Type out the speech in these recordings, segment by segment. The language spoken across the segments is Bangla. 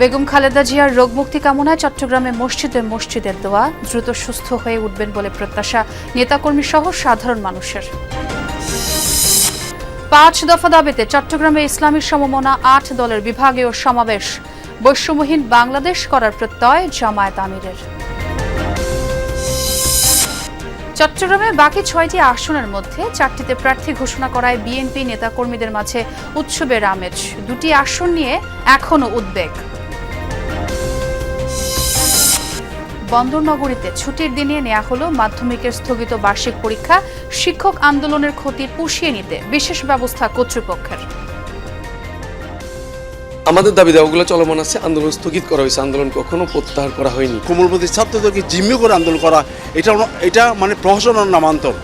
বেগম খালেদা জিয়ার রোগমুক্তি কামনায় চট্টগ্রামে মসজিদে মসজিদের দোয়া। দ্রুত সুস্থ হয়ে উঠবেন বলে প্রত্যাশা নেতাকর্মী সহ সাধারণ মানুষের। পাঁচ দফা দাবিতে চট্টগ্রামে ইসলামী সমমনা আট দলের বিভাগীয় সমাবেশ। বৈষম্যহীন বাংলাদেশ করার প্রত্যয় জামায়াত আমিরের। চট্টগ্রামে বাকি ছয়টি আসনের মধ্যে চারটিতে প্রার্থী ঘোষণা করায় বিএনপি নেতাকর্মীদের মাঝে উৎসবের আমেজ। দুটি আসন নিয়ে এখনও উদ্বেগ। বন্দরনগরীতে ছুটির দিনে নেওয়া হলো মাধ্যমিকের স্থগিত বার্ষিক পরীক্ষা। শিক্ষক আন্দোলনের ক্ষতি পুষিয়ে নিতে বিশেষ ব্যবস্থা কর্তৃপক্ষের। আমাদের দাবি দাওয়াগুলো চলমান আছে। আন্দোলন স্থগিত করা হয়েছে। আন্দোলন কখনো প্রত্যাহার করা হয়নি। কোমলপতি ছাত্রদেরকে জিম্মি করে আন্দোলন করা এটা এটা মানে প্রহসনের নামান্তর।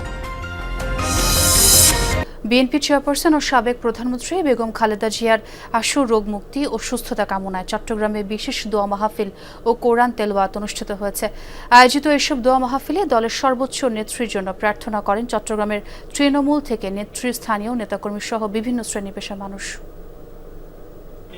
বিএনপি চেয়ারপারসন ও সাবেক প্রধানমন্ত্রী বেগম খালেদা জিয়ার আশু রোগ মুক্তি ও সুস্থতা কামনায় চট্টগ্রামে বিশেষ দোয়া মাহফিল ও কোরআন তেলোয়াত অনুষ্ঠিত হয়েছে। আয়োজিত এসব দোয়া মাহফিলে দলের সর্বোচ্চ নেত্রীর জন্য প্রার্থনা করেন চট্টগ্রামের তৃণমূল থেকে নেত্রী স্থানীয় নেতাকর্মী সহ বিভিন্ন শ্রেণি পেশার মানুষ নির্বাচিত করার তৌফিক এনায়েত করে দাও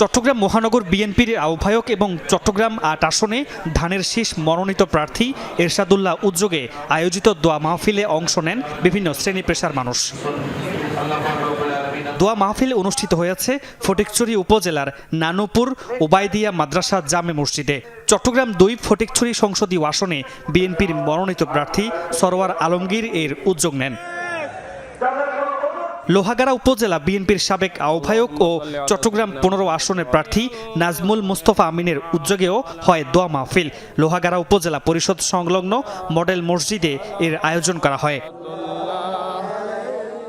চট্টগ্রাম মহানগর বিএনপির আহ্বায়ক এবং চট্টগ্রাম আট আসনে ধানের শীষ মনোনীত প্রার্থী এরশাদুল্লাহ উদ্যোগে আয়োজিত দোয়া মাহফিলে অংশ নেন বিভিন্ন শ্রেণি পেশার মানুষ। দোয়া মাহফিল অনুষ্ঠিত হয়েছে ফটিকছড়ি উপজেলার নানুপুর ওবায়দিয়া মাদ্রাসা জামে মসজিদে। চট্টগ্রাম দুই ফটিকছড়ি সংসদীয় আসনে বিএনপির মনোনীত প্রার্থী সরোয়ার আলমগীর এর উদ্যোগ নেন। লোহাগাড়া উপজেলা বিএনপির সাবেক আহ্বায়ক ও চট্টগ্রাম পনেরো আসনের প্রার্থী নাজমুল মুস্তফা আমিনের উদ্যোগেও হয় দোয়া মাহফিল। লোহাগাড়া উপজেলা পরিষদ সংলগ্ন মডেল মসজিদে এর আয়োজন করা হয়।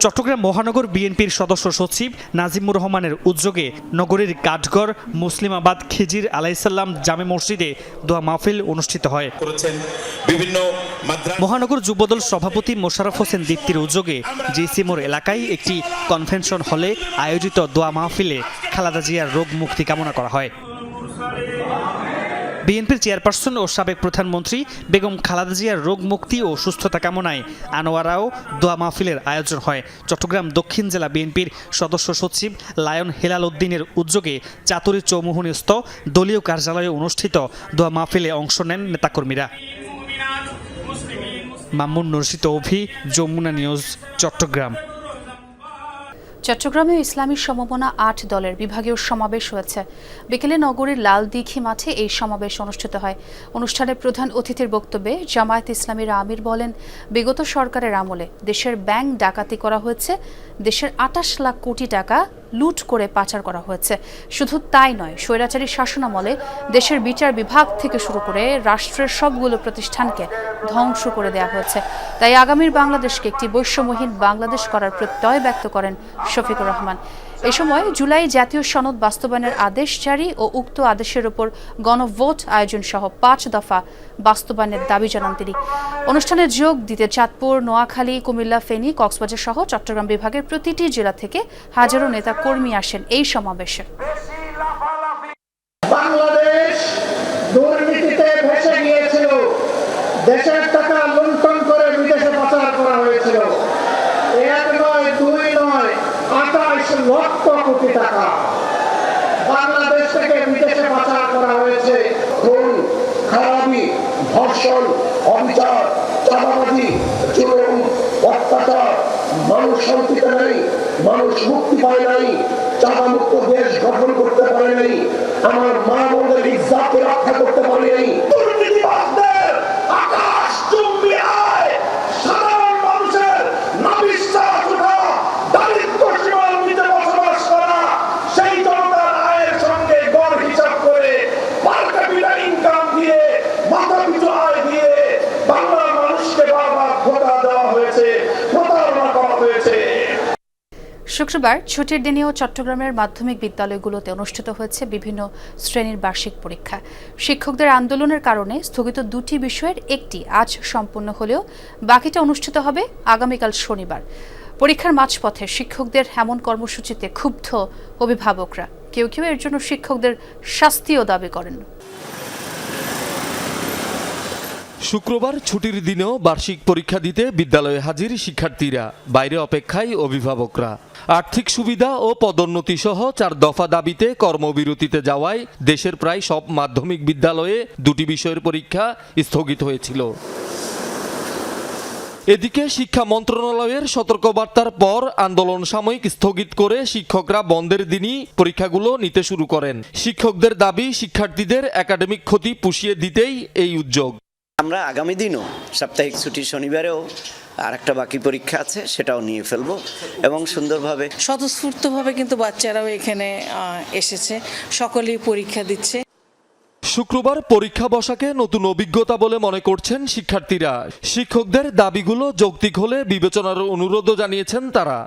চট্টগ্রাম মহানগর বিএনপির সদস্য সচিব নাজিমুর রহমানের উদ্যোগে নগরীর কাঠগড় মুসলিমাবাদ খিজির আলাইসাল্লাম জামে মসজিদে দোয়া মাহফিল অনুষ্ঠিত হয়। বিভিন্ন মহানগর যুবদল সভাপতি মোশাররফ হোসেন দীপ্তির উদ্যোগে জিসি মোড় এলাকায় একটি কনভেনশন হলে আয়োজিত দোয়া মাহফিলে খালাদা জিয়ার রোগ মুক্তি কামনা করা হয়। বিএনপির চেয়ারপারসন ও সাবেক প্রধানমন্ত্রী বেগম খালাদা জিয়ার রোগ মুক্তি ও সুস্থতা কামনায় আনোয়ারাও দোয়া মাহফিলের আয়োজন হয়। চট্টগ্রাম দক্ষিণ জেলা বিএনপির সদস্য সচিব লায়ন হেলাল উদ্দিনের উদ্যোগে চাতুরী চৌমুহনীস্থ দলীয় কার্যালয়ে অনুষ্ঠিত দোয়া মাহফিলে অংশ নেন নেতাকর্মীরা। মামুন নরসিত অভি, যমুনা নিউজ, চট্টগ্রাম। চট্টগ্রামে ইসলামী সমমনা আট দলের বিভাগীয় সমাবেশ হয়েছে। বিকেলে নগরীর লাল দীঘি মাঠে এই সমাবেশ অনুষ্ঠিত হয়। অনুষ্ঠানে প্রধান অতিথির বক্তব্যে জামায়াত ইসলামীর আমির বলেন, বিগত সরকারের আমলে দেশের ব্যাংক ডাকাতি করা হয়েছে, দেশের আটাশ লাখ কোটি টাকা লুট করে পাচার করা হয়েছে। শুধু তাই নয়, স্বৈরাচারী শাসনামলে দেশের বিচার বিভাগ থেকে শুরু করে রাষ্ট্রের সবগুলো প্রতিষ্ঠানকে ধ্বংস করে দেওয়া হয়েছে। তাই আগামীর বাংলাদেশকে একটি বৈষম্যহীন বাংলাদেশ করার প্রত্যয় ব্যক্ত করেন শফিকুর রহমান। এ সময় জুলাই জাতীয় সনদ বাস্তবায়নের আদেশ জারি ও উক্ত আদেশের উপর গণভোট আয়োজন সহ পাঁচ দফা বাস্তবায়নের দাবি জানান তিনি। অনুষ্ঠানে যোগ দিতে চাঁদপুর, নোয়াখালী, কুমিল্লা, ফেনী, কক্সবাজার সহ চট্টগ্রাম বিভাগের প্রতিটি জেলা থেকে হাজারো নেতা কর্মী আসেন এই সমাবেশে। বাংলাদেশ দুর্নীতিতে ভেসে গিয়েছিল। দেশের টাকা লুণ্ঠন করে বিদেশে পাচার করা হয়েছিল এক নয় দুই নয় আঠাশ লক্ষ কোটি টাকা। বাংলাদেশ থেকে বিদেশে পাচার করা হয়েছে। খুন খারাপি, ধর্ষণ, অবিচার, চাঁদাবাজি, জুলুম, অত্যাচার। মানুষ শান্তিতে নেই, মানুষ মুক্তি পায় নাই চাঁদা মুক্ত দেশ গঠন করতে পারে নাই, আমার মা বোনদের ইজ্জাতকে রক্ষা করতে পারে নাই। শুক্রবার ছুটির দিনেও চট্টগ্রামের মাধ্যমিক বিদ্যালয়গুলোতে অনুষ্ঠিত হয়েছে বিভিন্ন শ্রেণির বার্ষিক পরীক্ষা। শিক্ষকদের আন্দোলনের কারণে স্থগিত দুটি বিষয়ের একটি আজ সম্পূর্ণ হলেও বাকিটা অনুষ্ঠিত হবে আগামীকাল শনিবার। পরীক্ষার মাঝপথে শিক্ষকদের এমন কর্মসূচিতে ক্ষুব্ধ অভিভাবকরা। কেউ কেউ এর জন্য শিক্ষকদের শাস্তিও দাবি করেন। শুক্রবার ছুটির দিনেও বার্ষিক পরীক্ষা দিতে বিদ্যালয়ে হাজির শিক্ষার্থীরা, বাইরে অপেক্ষায় অভিভাবকরা। আর্থিক সুবিধা ও পদোন্নতি সহ চার দফা দাবিতে কর্মবিরতিতে যাওয়ায় দেশের প্রায় সব মাধ্যমিক বিদ্যালয়ে দুটি বিষয়ের পরীক্ষা স্থগিত হয়েছিল। এদিকে শিক্ষা মন্ত্রণালয়ের সতর্কবার্তার পর আন্দোলন সাময়িক স্থগিত করে শিক্ষকরা বন্ধের দিনই পরীক্ষাগুলো নিতে শুরু করেন। শিক্ষকদের দাবি, শিক্ষার্থীদের একাডেমিক ক্ষতি পুষিয়ে দিতেই এই উদ্যোগ। আমরা আগামী দিনও সাপ্তাহিক ছুটি শনিবারেও আর একটা বাকি পরীক্ষা আছে সেটাও নিয়ে ফেলব এবং সুন্দরভাবে স্বতঃস্ফূর্তভাবে কিন্তু বাচ্চারাও এখানে এসেছে। সকলেই পরীক্ষা দিচ্ছে। শুক্রবার পরীক্ষা বসাকে নতুন অভিজ্ঞতা বলে মনে করছেন শিক্ষার্থীরা। শিক্ষকদের দাবিগুলো যৌক্তিক হলে বিবেচনার অনুরোধও জানিয়েছেন তারা।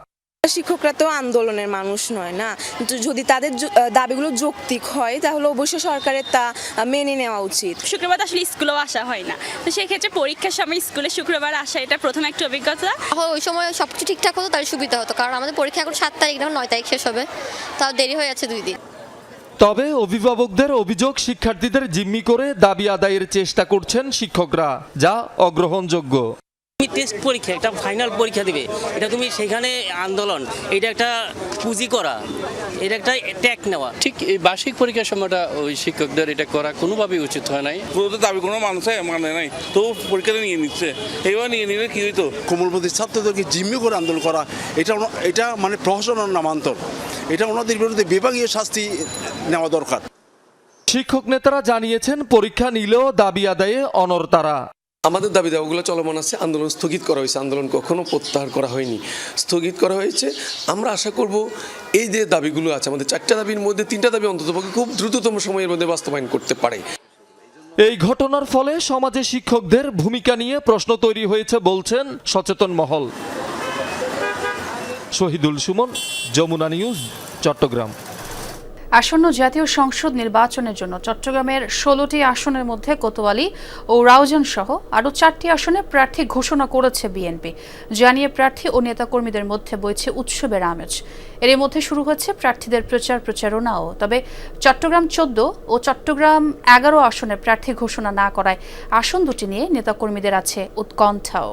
শিক্ষকরা তো আন্দোলনের মানুষ নয় না? কিন্তু যদি তাদের দাবিগুলো যৌক্তিক হয় তাহলে অবশ্যই সরকারের তা মেনে নেওয়া উচিত। শুক্রবার আসলে স্কুলেও আসা হয় না। তো সেক্ষেত্রে পরীক্ষার সময় স্কুলে শুক্রবার আসা এটা প্রথম একটা অভিজ্ঞতা? ওই সময় সব কিছু ঠিকঠাক হতো তাহলে সুবিধা হতো। কারণ আমাদের পরীক্ষা এখন সাত তারিখ না নয় তারিখ শেষ হবে। তাও দেরি হয়ে যাচ্ছে দুই দিন। তবে অভিভাবকদের অভিযোগ শিক্ষার্থীদের জিম্মি করে দাবি আদায়ের চেষ্টা করছেন শিক্ষকরা যা অগ্রহণযোগ্য। তুমি টেস্ট পরীক্ষা একটা ফাইনাল পরীক্ষা দিবে। এটা তুমি সেখানে আন্দোলন এটা একটা পুঁজি করা এটা একটা ট্যাগ নেওয়া। ঠিক এই বার্ষিক পরীক্ষার সময়টা ওই শিক্ষকদের এটা করা কোনোভাবেই উচিত হয় নাই? পুরো দাবি কোনো মানুষ মানে নাই তো পরীক্ষাটা নিয়ে নিচ্ছে। এইবার নিয়ে নিলে কি হইতো? কোমলপতি ছাত্রদেরকে জিম্মি করে আন্দোলন করা এটা এটা মানে প্রহসনের নামান্তর। এটা ওনাদের বিরুদ্ধে বিভাগীয় শাস্তি নেওয়া দরকার। শিক্ষক নেতারা জানিয়েছেন পরীক্ষা নিলেও দাবি আদায়ে অনর তারা। আমাদের দাবি দাওয়াগুলো চলমান আছে, আন্দোলন স্থগিত করা হয়েছে। আন্দোলন কখনো প্রত্যাহার করা হয়নি। স্থগিত করা হয়েছে। আমরা আশা করব এই যে দাবিগুলো আছে, আমাদের চারটা দাবির মধ্যে তিনটা দাবি অন্ততপক্ষে খুব দ্রুততম সময়ের মধ্যে বাস্তবায়ন করতে পারে। এই ঘটনার ফলে সমাজে শিক্ষকদের ভূমিকা নিয়ে প্রশ্ন তৈরি হয়েছে বলছেন সচেতন মহল। শহীদুল সুমন, যমুনা নিউজ, চট্টগ্রাম। আসন্ন জাতীয় সংসদ নির্বাচনের জন্য চট্টগ্রামের ষোলোটি আসনের মধ্যে কোতোয়ালি ও রাউজান সহ আরও চারটি আসনে প্রার্থী ঘোষণা করেছে বিএনপি। জানিয়ে প্রার্থী ও নেতাকর্মীদের মধ্যে বইছে উৎসবের আমেজ। এর মধ্যে শুরু হচ্ছে প্রার্থীদের প্রচার প্রচারণাও। তবে চট্টগ্রাম চোদ্দ ও চট্টগ্রাম এগারো আসনে প্রার্থী ঘোষণা না করায় আসন দুটি নিয়ে নেতাকর্মীদের আছে উৎকণ্ঠাও।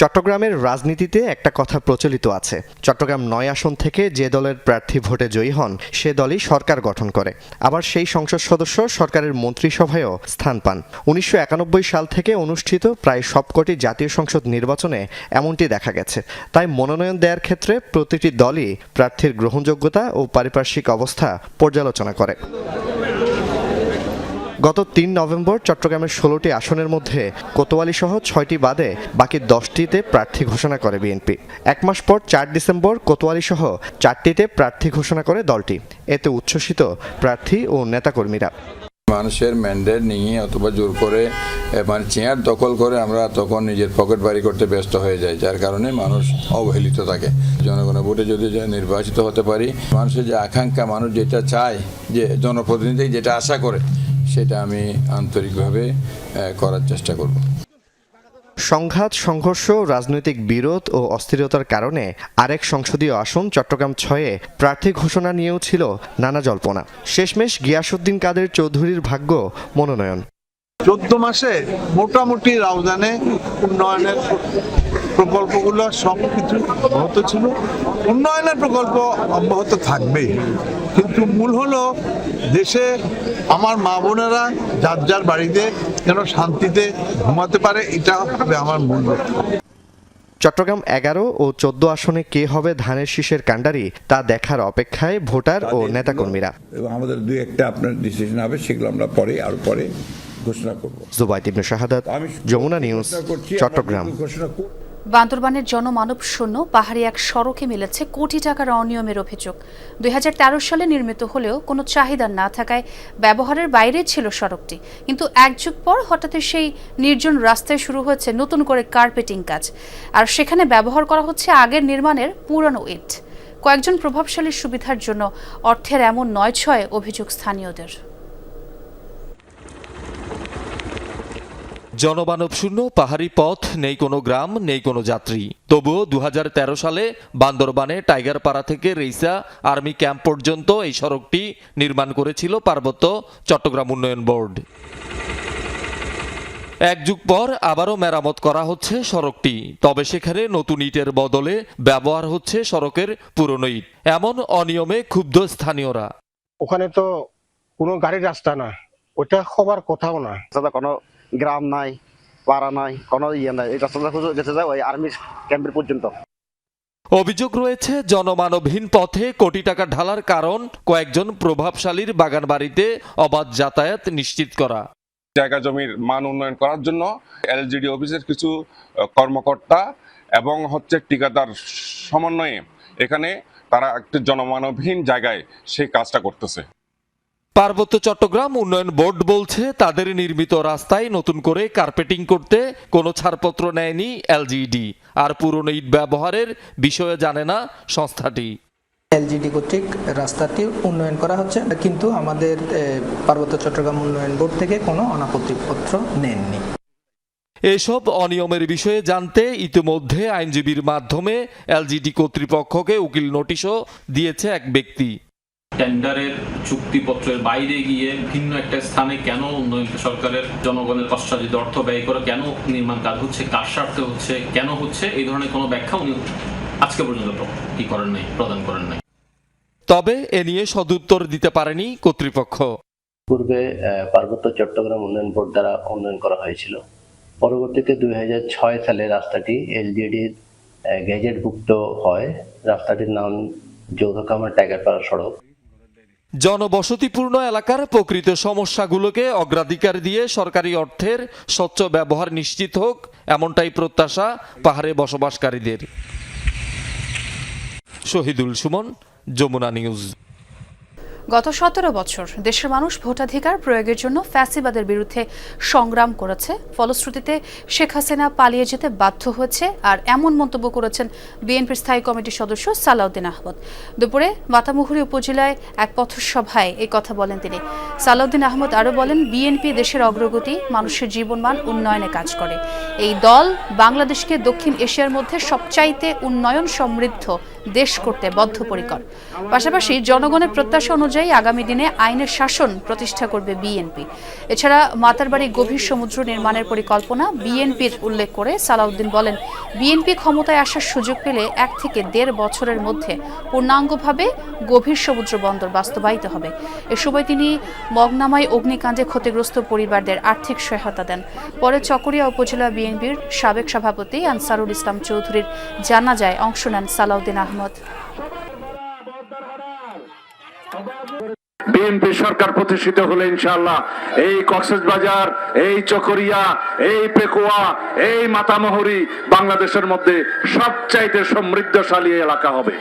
চট্টগ্রামের রাজনীতিতে একটা কথা প্রচলিত আছে। চট্টগ্রাম নয় আসন থেকে যে দলের প্রার্থী ভোটে জয়ী হন, সে দলই সরকার গঠন করে। আবার সেই সংসদ সদস্য সরকারের মন্ত্রিসভায়ও স্থান পান। উনিশশো একানব্বই সাল থেকে অনুষ্ঠিত প্রায় সবকটি জাতীয় সংসদ নির্বাচনে এমনটি দেখা গেছে। তাই মনোনয়ন দেওয়ার ক্ষেত্রে প্রতিটি দলই প্রার্থীর গ্রহণযোগ্যতা ও পারিপার্শ্বিক অবস্থা পর্যালোচনা করে। গত তিন নভেম্বর চট্টগ্রামের ষোলোটি আসনের মধ্যে কোতোয়ালি সহ ছয়টি বাদে বাকি দশটিতে প্রার্থী ঘোষণা করে বিএনপি। এক মাস পর চার ডিসেম্বর কোতোয়ালি সহ চারটিতে প্রার্থী ঘোষণা করে দলটি। এতে উচ্ছ্বসিত প্রার্থী ও নেতাকর্মীরা। মানুষের ম্যান্ডেট নিয়ে অথবা জোর করে মানে চেয়ার দখল করে আমরা তখন নিজের পকেট বাড়ি করতে ব্যস্ত হয়ে যাই, যার কারণে মানুষ অবহেলিত থাকে। জনগণের ভোটে যদি নির্বাচিত হতে পারি, মানুষের যে আকাঙ্ক্ষা, মানুষ যেটা চায়, যে জনপ্রতিনিধি যেটা আশা করে সেটা আমি আন্তরিকভাবে করার চেষ্টা করব। সংঘাত সংঘর্ষ রাজনৈতিক বিরোধ ও অস্থিরতার কারণে আরেক সংসদীয় আসন চট্টগ্রাম ছয়ে প্রার্থী ঘোষণা নিয়েও ছিল নানা জল্পনা। শেষমেশ গিয়াসুদ্দিন কাদের চৌধুরীর ভাগ্য মনোনয়ন। চোদ্দ মাসে মোটামুটি রাউজানে উন্নয়নের প্রকল্পগুলো সব কিছু অব্যাহত ছিল। উন্নয়নের প্রকল্প অব্যাহত থাকবেই। কিন্তু মূল হলো দেশে আমার মা বোনেরা যার যার বাড়িতে যেন শান্তিতে ঘুমাতে পারে এটা হবে আমার মূল লক্ষ্য। চট্টগ্রাম এগারো ও চোদ্দ আসনে কে হবে ধানের শীষের কাণ্ডারি তা দেখার অপেক্ষায় ভোটার ও নেতাকর্মীরা। এবং আমাদের দুই একটা আপনার ডিসিশন হবে সেগুলো আমরা পরে আর পরে ঘোষণা করব। জুবাইদ ইবনে শাহাদাত যমুনা নিউজ চট্টগ্রাম। বান্দরবানের জনমানব শূন্য পাহাড়ি এক সড়কে মিলেছে কোটি টাকার অনিয়মের অভিযোগ। দুই হাজার তেরো সালে নির্মিত হলেও কোনো চাহিদা না থাকায় ব্যবহারের বাইরে ছিল সড়কটি। কিন্তু এক যুগ পর হঠাৎ সেই নির্জন রাস্তায় শুরু হয়েছে নতুন করে কার্পেটিং কাজ। আর সেখানে ব্যবহার করা হচ্ছে আগের নির্মাণের পুরনো ইট। কয়েকজন প্রভাবশালীর সুবিধার জন্য অর্থের এমন নয় ছয় অভিযোগ স্থানীয়দের। জনমানব শূন্য পাহাড়ি পথ নেই কোনো গ্রাম নেই কোনো যাত্রী। তবুও দু হাজার তেরো সালে বান্দরবানে টাইগার পাড়া থেকে রেইসা আর্মি ক্যাম্প পর্যন্ত এই সড়কটি নির্মাণ করেছিল পার্বত্য চট্টগ্রাম উন্নয়ন বোর্ড। এক যুগ পর আবারও মেরামত করা হচ্ছে সড়কটি। তবে সেখানে নতুন ইটের বদলে ব্যবহার হচ্ছে সড়কের পুরনো ইট। এমন অনিয়মে ক্ষুব্ধ স্থানীয়রা। ওখানে তো কোনো গাড়ির রাস্তা না। ওটা হবার কথাও না। কোনো গ্রাম নাই পাড়া নাই কোনো ইয়ে নাই। এই রাস্তাটা যেতে যায় ওই আর্মির ক্যাম্পের পর্যন্ত। অভিযোগ রয়েছে জনমানবহীন পথে কোটি টাকা ঢালার কারণ কয়েকজন প্রভাবশালীর বাগান বাড়িতে অবাধ যাতায়াত নিশ্চিত করা। জায়গা জমির মান উন্নয়ন করার জন্য এলজিডি অফিসের কিছু কর্মকর্তা এবং হচ্ছে ঠিকাদার সমন্বয়ে এখানে তারা একটি জনমানবহীন জায়গায় সেই কাজটা করতেছে। পার্বত্য চট্টগ্রাম উন্নয়ন বোর্ড বলছে তাদের নির্মিত রাস্তায় নতুন করে কার্পেটিং করতে কোনো ছাড়পত্র নেয়নি এলজিডি। আর পুরনো ইট ব্যবহারের বিষয়ে জানে না সংস্থাটি। এলজিডি কর্তৃক রাস্তাটি উন্নয়ন করা হচ্ছে কিন্তু আমাদের পার্বত্য চট্টগ্রাম উন্নয়ন বোর্ড থেকে কোনো অনাপত্তিপত্র নেননি। এসব অনিয়মের বিষয়ে জানতে ইতিমধ্যে আইনজীবীর মাধ্যমে এলজিডি কর্তৃপক্ষকে উকিল নোটিশও দিয়েছে এক ব্যক্তি। টেন্ডারের চুক্তিপত্রের বাইরে গিয়ে ভিন্ন একটা স্থানে কেন উন্নয়ন সরকারের জনগণের কষ্টার্জিত অর্থ ব্যয় করে কেন নির্মাণ কাজ হচ্ছে কার স্বার্থে হচ্ছে কেন হচ্ছে এই ধরনের কোনো ব্যাখ্যা উনি আজকে পর্যন্ত কি করেন নাই প্রদান করেন নাই। তবে এ নিয়ে সদুত্তর দিতে পারেনি কর্তৃপক্ষ। পূর্বে পার্বত্য চট্টগ্রাম উন্নয়ন বোর্ড দ্বারা উন্নয়ন করা হয়েছিল। পরবর্তীতে দুই হাজার ছয় সালে রাস্তাটি এলজিডির গেজেটভুক্ত হয়। রাস্তাটির নাম যৌথকামার টাইগারপাড়া সড়ক। জনবসতিপূর্ণ এলাকার প্রকৃত সমস্যাগুলোকে অগ্রাধিকার দিয়ে সরকারি অর্থের স্বচ্ছ ব্যবহার নিশ্চিত হোক, এমনটাই প্রত্যাশা পাহাড়ে বসবাসকারীদের। শহীদুল সুমন, যমুনা নিউজ। গত সতেরো বছর দেশের মানুষ ভোটাধিকার প্রয়োগের জন্য ফ্যাসিবাদের বিরুদ্ধে সংগ্রাম করেছে। ফলশ্রুতিতে শেখ হাসিনা পালিয়ে যেতে বাধ্য হয়েছে আর এমন মন্তব্য করেছেন বিএনপির স্থায়ী কমিটির সদস্য সালাউদ্দিন আহমদ। দুপুরে মাতামুহুরী উপজেলায় এক পথসভায় এই কথা বলেন তিনি। সালাউদ্দিন আহমদ আরও বলেন, বিএনপি দেশের অগ্রগতি, মানুষের জীবনমান উন্নয়নে কাজ করে। এই দল বাংলাদেশকে দক্ষিণ এশিয়ার মধ্যে সবচাইতে উন্নয়ন সমৃদ্ধ দেশ করতে বদ্ধপরিকর। পাশাপাশি জনগণের প্রত্যাশা অনুযায়ী আগামী দিনে আইনের শাসন প্রতিষ্ঠা করবে বিএনপি। এছাড়া মাতারবাড়ি গভীর সমুদ্র নির্মাণের পরিকল্পনা বিএনপির উল্লেখ করে সালাউদ্দিন বলেন, বিএনপি ক্ষমতায় আসার সুযোগ পেলে এক থেকে দেড় বছরের মধ্যে পূর্ণাঙ্গভাবে গভীর সমুদ্র বন্দর বাস্তবায়িত হবে। এ সময় তিনি মগনামায় অগ্নিকাণ্ডে ক্ষতিগ্রস্ত পরিবারদের আর্থিক সহায়তা দেন। পরে চকরিয়া উপজেলা বিএনপির সাবেক সভাপতি আনসারুল ইসলাম চৌধুরীর জানাজায় অংশ নেন সালাউদ্দিন আহমদ। বিএনপি সরকার প্রতিষ্ঠিত হলে ইনশাআল্লাহ এই কক্সেস বাজার এই চকরিয়া, এই পেকুয়া, এই মাতামহরি বাংলাদেশের মধ্যে সবচাইতে সমৃদ্ধশালী এলাকা হবে।